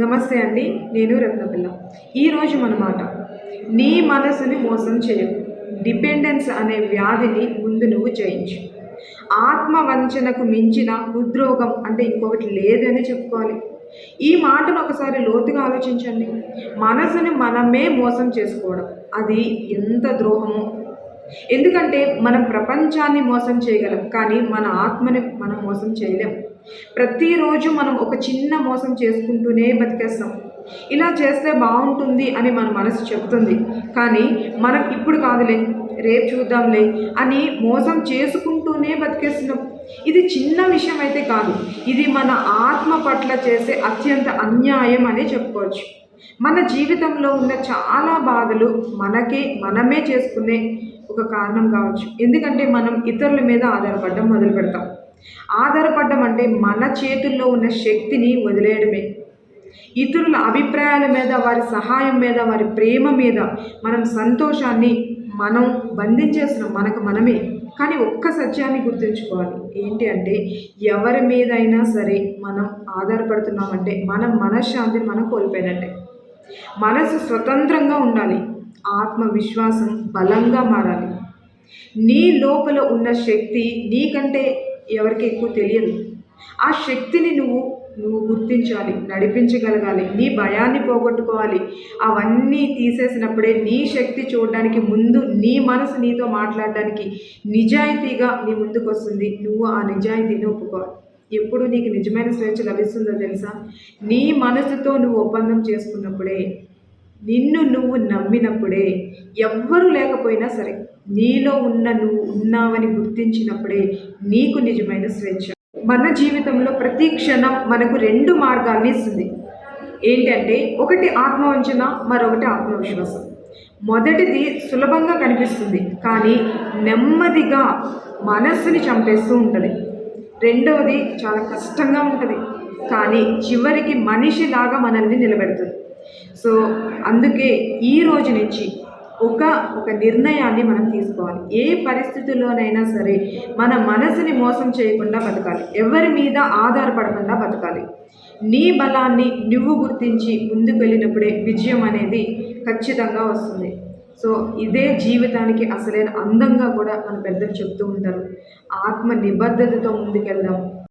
నమస్తే అండి నేను రత్నపిల్ల. ఈరోజు మన మాట నీ మనసుని మోసం చేయకు. డిపెండెన్స్ అనే వ్యాధిని ముందు నువ్వు జయించు. ఆత్మవంచనకు మించిన ఉద్రోగం అంటే ఇంకొకటి లేదని చెప్పుకోవాలి. ఈ మాటను ఒకసారి లోతుగా ఆలోచించండి. మనసుని మనమే మోసం చేసుకోవడం అది ఎంత ద్రోహమో. ఎందుకంటే మనం ప్రపంచాన్ని మోసం చేయగలం కానీ మన ఆత్మని మనం మోసం చేయలేం. ప్రతిరోజు మనం ఒక చిన్న మోసం చేసుకుంటూనే బతికేస్తాం. ఇలా చేస్తే బాగుంటుంది అని మన మనసు చెప్తుంది కానీ మనం ఇప్పుడు కాదులే రేపు చూద్దాంలే అని మోసం చేసుకుంటూనే బతికేస్తున్నాం. ఇది చిన్న విషయం అయితే కాదు ఇది మన ఆత్మ పట్ల చేసే అత్యంత అన్యాయం అని చెప్పుకోవచ్చు. మన జీవితంలో ఉన్న చాలా బాధలు మనకే మనమే చేసుకునే ఒక కారణం కావచ్చు. ఎందుకంటే మనం ఇతరుల మీద ఆధారపడడం మొదలు పెడతాం. ఆధారపడడం అంటే మన చేతుల్లో ఉన్న శక్తిని వదిలేయడమే. ఇతరుల అభిప్రాయాల మీద వారి సహాయం మీద వారి ప్రేమ మీద మనం సంతోషాన్ని మనం బంధించేస్తున్నాం మనకు మనమే. కానీ ఒక్క సత్యాన్ని గుర్తుంచుకోవాలి. ఏంటి అంటే ఎవరి మీదైనా సరే మనం ఆధారపడుతున్నామంటే మనం మనశ్శాంతిని మనం కోల్పోయినట్టే. మనసు స్వతంత్రంగా ఉండాలి. ఆత్మవిశ్వాసం బలంగా మారాలి. నీ లోపల ఉన్న శక్తి నీకంటే ఎవరికి ఎక్కువ తెలియదు. ఆ శక్తిని నువ్వు నువ్వు గుర్తించాలి నడిపించగలగాలి నీ భయాన్ని పోగొట్టుకోవాలి. అవన్నీ తీసేసినప్పుడే నీ శక్తి చూడడానికి ముందు నీ మనసు నీతో మాట్లాడడానికి నిజాయితీగా నీ ముందుకు వస్తుంది. నువ్వు ఆ నిజాయితీని ఒప్పుకోవాలి. ఎప్పుడు నీకు నిజమైన స్వేచ్ఛ లభిస్తుందో తెలుసా? నీ మనసుతో నువ్వు ఒప్పందం చేసుకున్నప్పుడే నిన్ను నువ్వు నమ్మినప్పుడే ఎవ్వరూ లేకపోయినా సరే నీలో ఉన్న నువ్వు ఉన్నావని గుర్తించినప్పుడే నీకు నిజమైన స్వేచ్ఛ. మన జీవితంలో ప్రతి క్షణం మనకు రెండు మార్గాల్ని ఇస్తుంది. ఏంటంటే ఒకటి ఆత్మవంచన మరొకటి ఆత్మవిశ్వాసం. మొదటిది సులభంగా కనిపిస్తుంది కానీ నెమ్మదిగా మనస్సుని చంపేస్తూ ఉంటుంది. రెండవది చాలా కష్టంగా ఉంటుంది కానీ చివరికి మనిషిలాగా మనల్ని నిలబెడుతుంది. సో అందుకే ఈ రోజు నుంచి ఒక ఒక నిర్ణయాన్ని మనం తీసుకోవాలి. ఏ పరిస్థితుల్లోనైనా సరే మన మనసుని మోసం చేయకుండా బతకాలి. ఎవరి మీద ఆధారపడకుండా బతకాలి. నీ బలాన్ని నువ్వు గుర్తించి ముందుకు వెళ్ళినప్పుడే విజయం అనేది ఖచ్చితంగా వస్తుంది. సో ఇదే జీవితానికి అసలైన అందంగా కూడా మన పెద్దలు చెప్తూ ఉంటారు. ఆత్మ నిబద్ధతతో ముందుకెళ్దాం.